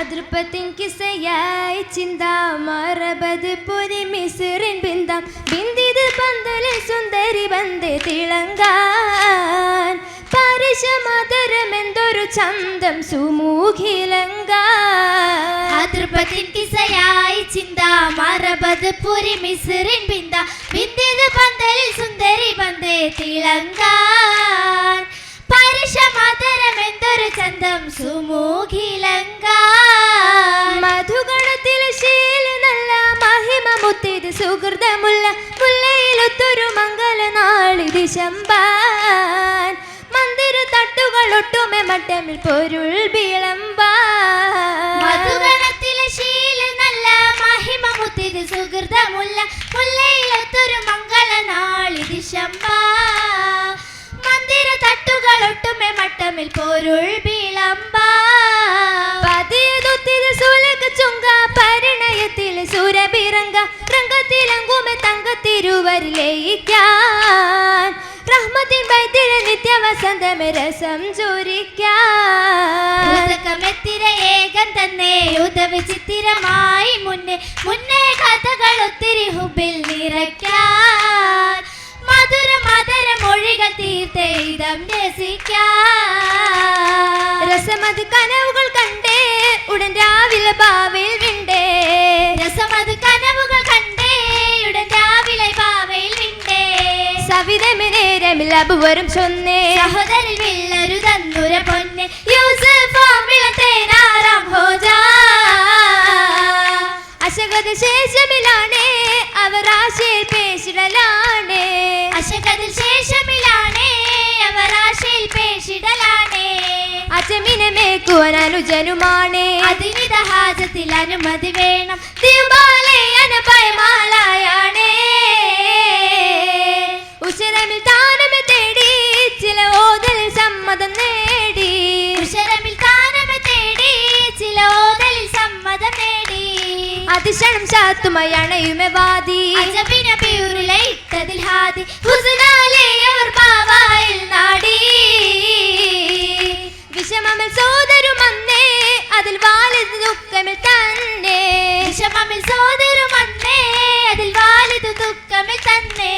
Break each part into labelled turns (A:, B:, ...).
A: അതൃപ്പത്തിൻ കിസയായി ചിന്താമറബത് പുരി മിസിറിൻ ബിന്ദം. ബിന്ദിത് പന്തലിൽ സുന്ദരി ബന്ധെ തിളങ്ങാൻ. പരശമതരമെന്തൊരു ചന്തം സുമൂഖിലങ്ക
B: അതൃപത്തിൻ കിസയായി ചിന്താ മറബത് പുരി മിസിറിൻ ബിന്ദ. ബിന്ദിത് പന്തലിൽ സുന്ദരി ബന്ധേ തിളങ്കാൻ പരുഷമതരം എന്തൊരു ചന്തം സുമൂഖിലങ്ക
A: മുത്തിത് സുഹൃതമുള്ള മുല്ലയിലൊത്തൊരു മംഗല നാളിത് ശമ്പാൻ. മന്ദിര തട്ടുകൾ ഒട്ടുമെ മട്ടമിൽ പൊരുൾ വിളമ്പാൻ.
B: മധുഗണത്തിലെ ശീല നല്ല മഹിമ മുത്തേത് സുഹൃതമുള്ള മുല്ലയിലൊത്തൊരു മംഗള നാളിത് ശമ്പ മന്ദിര തട്ടുകൾ ഒട്ടുമെ
A: തങ്കത്തിരുവരിലയിക്കാൻ റഹ്മത്തിൻ വൈദ്യര നിത്യവസന്തമെ രസം ചൊരിക്കാൻ.
B: ഉദകമെത്തിര ഏകം തന്നെ ഉദവിചിത്തിരമായി മുന്നേ മുന്നേ കഥകൾ ഒത്തിരി ഹുബിൽ നിറയ്ക്കാൻ. മധുര മധുര മൊഴികൾ തീർത്തേ ഇതം രസിക്കാൻ.
A: രസമത് കനവുകൾ കണ്ടേ ഉടൻ രാവിലെ ബാവയിൽ നേരമിൽ വരും ചൊന്നേ.
B: സഹോദരൻ വില്ലൊരു തന്നുര പൊന്നെ. യൂസഫ് തേനാറാം ഹോജാ.
A: അശകത ശേഷമിലാണേ അവർ ആശയിൽ പേശിടലാണേ.
B: അശകതിൽ ശേഷമിലാണേ അവർ ആശയിൽ പേശിടലാണേ.
A: അച്ചമിനെ മേക്കുവാൻ അനുജനുമാണേ.
B: അതിനിത ഹാജത്തിൽ അനുമതി വേണം. ദിവാലെ അനഭയമാലായാണേ
A: ഉച്ചരമിൽ താനമെ അതിശണം ചാത്തുമായി അണയുമെ വാദി.
B: അജബിന പ്യൂറിലെ ഇട്ടതിൽ ഹാദി. ഹുസ്നാലെ അവർ പാവായിൽ നാടി.
A: വിഷമമിൽ സോദരുമന്നേ അതിൽ വാലിത് ദുഃഖമിൽ തന്നെ.
B: വിഷമമിൽ സോദരുമന്നേ അതിൽ വാലിദു ദുഃഖമിൽ തന്നെ.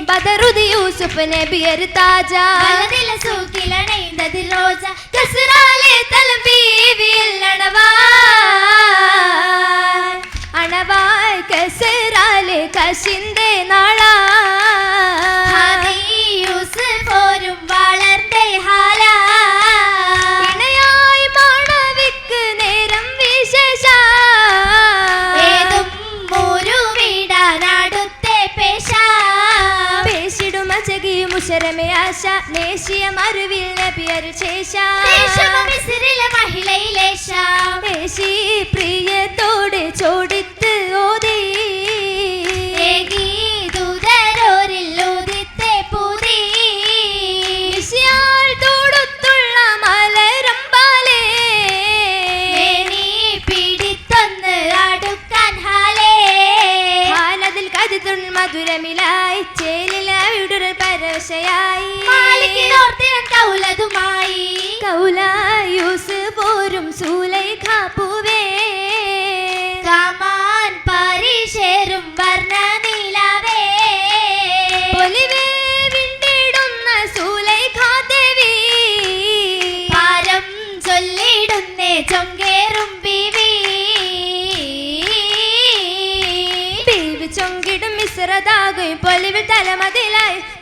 A: ബദറുദി യൂസുഫ് നബിയർ താജ.
B: ബദറിലെ സൂക്കിലണൈന്തതിൽ റോജ. കസുറാലെ തലം ബീവിയിൽ
A: അണവായ് കസറാലെ കശിന്റെ നാള
B: മഹിളയിലേശ.
A: പ്രിയത്തോടെ ചോടിത്ത് ഓതി مولاي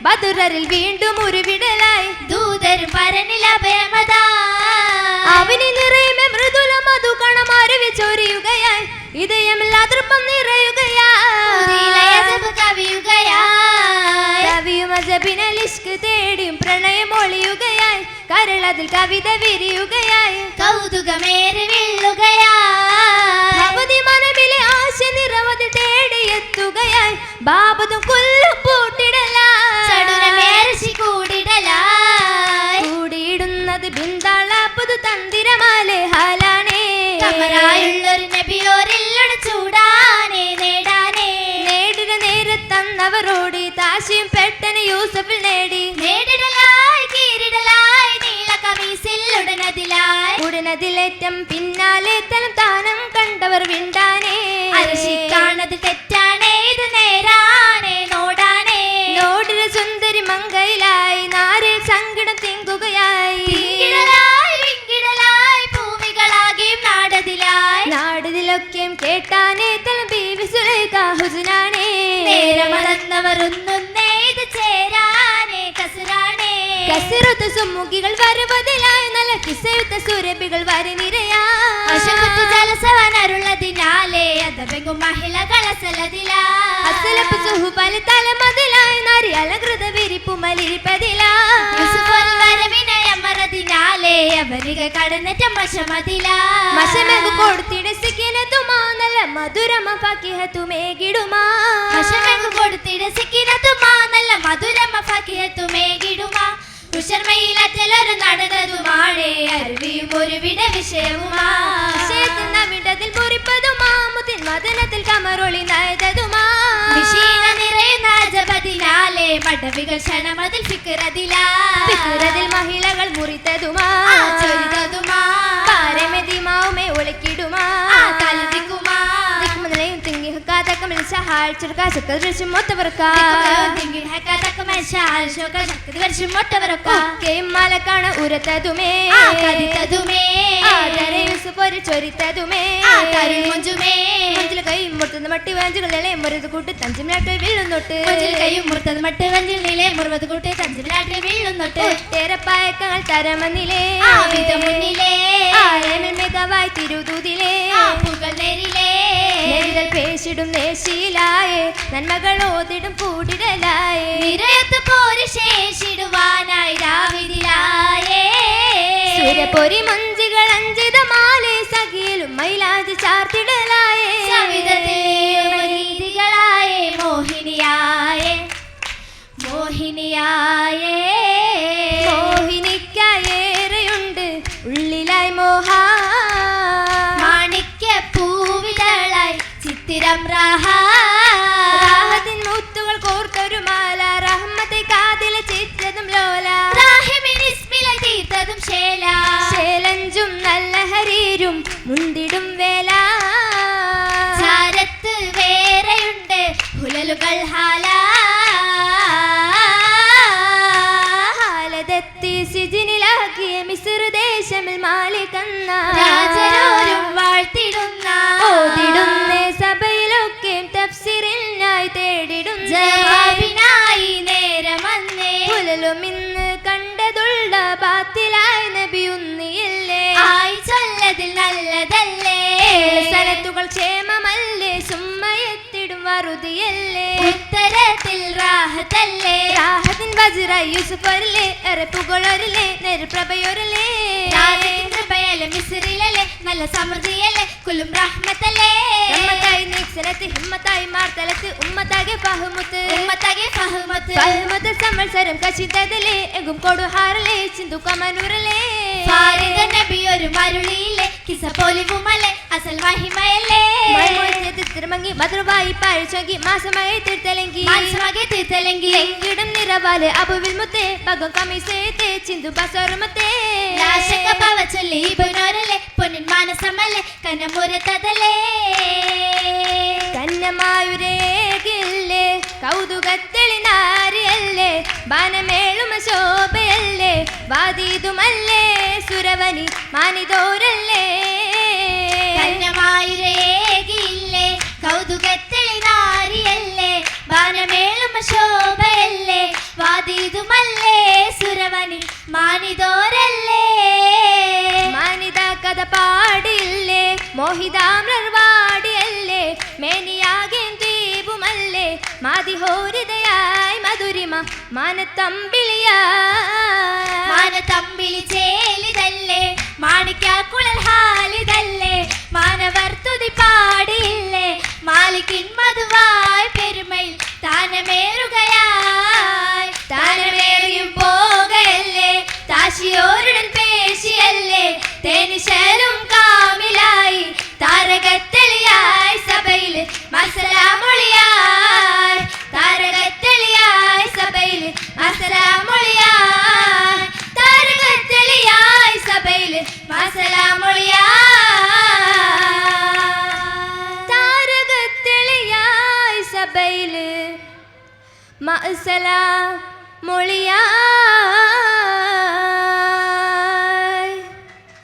A: ബദുരരിൽ വീണ്ടും ഉരുവിടലായി.
B: ദൂതർ പരനിൽ അഭയമതാ.
A: അവന് നിറയുമേ മൃദുല മധു കണമാരവി ചൊരിയുകയായി.
B: കവിയുകയായി.
A: കവിയും അജബിനലിഷ്ക് തേടിയും പ്രണയം ഒളിയുകയായി. കരളതിൽ കവിത വിരിയുകയായി.
B: കൗതുകമേറി
A: അവധി മനമിലെ ആശ നിറവതി തേടിയെത്തുകയായി. ബാബതും കൊല്ലു
B: ചടുലമേറിശി
A: കണ്ടതിലേറ്റം പിന്നാലെ കസിറുത്ത സുമുഖികൾ വരുവതിലായി നല്ല കിസയുത്ത സുരഭികൾ വരി
B: അശുപത്ത്
A: നിരയാ
B: ജലസവനരുള്ളതിനാലേ അതവെങ്കും മഹിളകള സലതിലാ
A: അസലപ്പ് സുഹുപല തലമതിലായി നരി അലകൃത വിരിപ്പു മലിരിപ്പതിലാ.
B: യൂസുഫുൽ വരവിനയമറതിനാലേ അവരിക കടന്നറ്റ മശമതിലാ
A: മശമെങ്കു കൊടുത്തിട സിക്കിനതുമാ നല്ല മധുരമ ഫക്കിഹത്തുമേകിടുമാ.
B: മശമെങ്കു കൊടുത്തിട സിക്കിനതുമാ നല്ല മധുരമ ഫക്കിഹത്തുമേകിടുമാ. വിഷയവുമാ.
A: വിടതിൽ പൊറിപ്പതുമാ മുതിൻ മദനത്തിൽ കമറൊളി നയതതുമാ.
B: വിഷീന മടവികൾ ക്ഷണമതിൽ
A: ഫിക്രതിൽ മഹിളകൾ മുറിത്തതുമാ.
B: ചൊരിതതുമാ.
A: പാരമെതിമാവുമേ ഒളിക്കിടുമാ. തിങ്ങി ഹക്കാതക്കമിൽ സഹാൽ ചുരുക്കാ ചക്ക ദൃശ്യം മൊത്തവർക്കാ ഒക്കെയും മലക്കാണ ഉരത്തതുമേ ആദരയുസ് പൊരി ചൊരിത്തതുമേ മുഞ്ചിൽ കൈ മുട്ടുന്ന മട്ടി വാഞ്ചുകളെ മുറിത് കൂട്ടി തഞ്ചിമിനാട്ട് വീഴുന്നൊട്ട് ഒട്ടേറപ്പായക്കങ്ങൾ തരമന്നിലേ. ആരമിൽ മികവായി തിരുതൂതിലേ. നെരിതൽ പേശിടും നേശിയിലായേ. നന്മകൾ ഓതിടും കൂടിടലായേ
B: നിരയത്ത് പോര് ശേഷിടുവാനായി രാവിലായേ
A: സൂര്യപൊരി മഞ്ചികൾ അഞ്ചിതമാലേ. സഖിയിലും മൈലാജ് ചാർത്തിടലായേ.
B: സവിധത്തികളായേ മോഹിനിയായേ. മോഹിനിയായേ. രാഹ.
A: രാഹത്തിൻ മുത്തുകൾ കോർത്തൊരു മാല റഹ്മത്തെ കാതിലെ ചിത്രതും ലോല.
B: റാഹിമിനിസ്മില തീർത്തതും ശേല.
A: ശേലഞ്ചും നല്ല ഹരീരും മുന്തിടും വേല.
B: ചാരത്ത് വേറെയുണ്ട് ഹുലലുകൾ ഹാല.
A: ഹാലതെത്തി സിജിനിലാക്കിയ മിസ്ർ ദേശമിൽ മാലികന്ന പുലലും ഇന്ന് കണ്ടതുള്ള ബാത്തിലായി നബിയുന്നിയില്ലേ
B: ആയി ചൊല്ലതിൽ നല്ലതല്ലേ?
A: സ്ഥലത്തുകൾ ക്ഷേമമല്ലേ? സുമ്മയെത്തിടും വറുതിയല്ലേ?
B: ഉത്തരത്തിൽ റാഹത്തല്ലേ?
A: രാഹത്തിൻ ബജ്ര യൂസുഫറിലെ എറപ്പുകളൊരിലെ നെരുപ്രഭയൊരിലെ.
B: കൃപയല്ലേ മിസ്രിലല്ലേ? നല്ല സമൃദ്ധിയല്ലേ? കുലും റഹ്മത്തല്ലേ?
A: ഹിമ്മത്തായി മാർത്തലത്ത് ഉമ്മത്താകെ പഹുമുത്ത്
B: ഉമ്മത്തകെ ഫഹ്മത്ത്.
A: പഹുമുത്ത് സമ്മത്സരം കശിത്തതിലെ എങ്കും കൊടുഹാറിലെ. ചിന്തു കമനൂറിലെ
B: ഫാരിദ നബി ഒരു മരുളിയില്ലേ കിസ പോലിവുമല്ലേ? അസൽ മഹിമയല്ലേ?
A: തിരുമങ്ങി മധുരവായി പഴിച്ചൊങ്കി മാസമായി തീർത്തലെങ്കി
B: മനസ്സമാകെ തീർത്തലെങ്കിൽ
A: എങ്കിടും നിറവാൽ അബുവിൽ മുത്തേ പകം കമിസേത്തെ ചിന്തു ബസോറുമത്തേ
B: ലാശക പവ ചൊല്ലി ഇബനോരല്ലേ? പൊന്നിൻ മാനസമല്ലേ? കനമുരത്തതല്ലേ
A: കന്നമായുരേകില്ലേ കൗതുകത്തെളിനാരിയല്ലേ? ബാനമേളും ശോഭയല്ലേ വാദീതുമല്ലേ? സുരവനി മാനിതോരല്ലേ?
B: കന്യമായിരേകില്ലേ കൗതുകത്തെളിനാരിയല്ലേ ബാനമേളും ശോഭയല്ലേ? വാദീതുമല്ലേ സുരവനി മാനിതോരല്ലേ?
A: മാനിത കഥ പാടില്ലേ? മോഹിതാമൃർവാടിയല്ലേ മേനിയാകേം മാതിഹോരിതയായി മധുരിമ മാനത്തമ്പിളിയാ
B: മാന തമ്പിളി ചേലിതല്ലേ മാണിക്കാക്കുഴൽ ഹാലിതല്ലേ മാനവർ തുതി പാടിയില്ലേ മാലിക്കിൻ മധുവായി പെരുമയിൽ താനമേറുകയായി. താനമേറിയും പോകയല്ലേ താശിയോരുടൻ പേശിയല്ലേ തേനിശലും കാമിലായി താരകത്തെളിയായി സഭയിൽ മസലാമൊളിയായി മസലാമൊളിയായി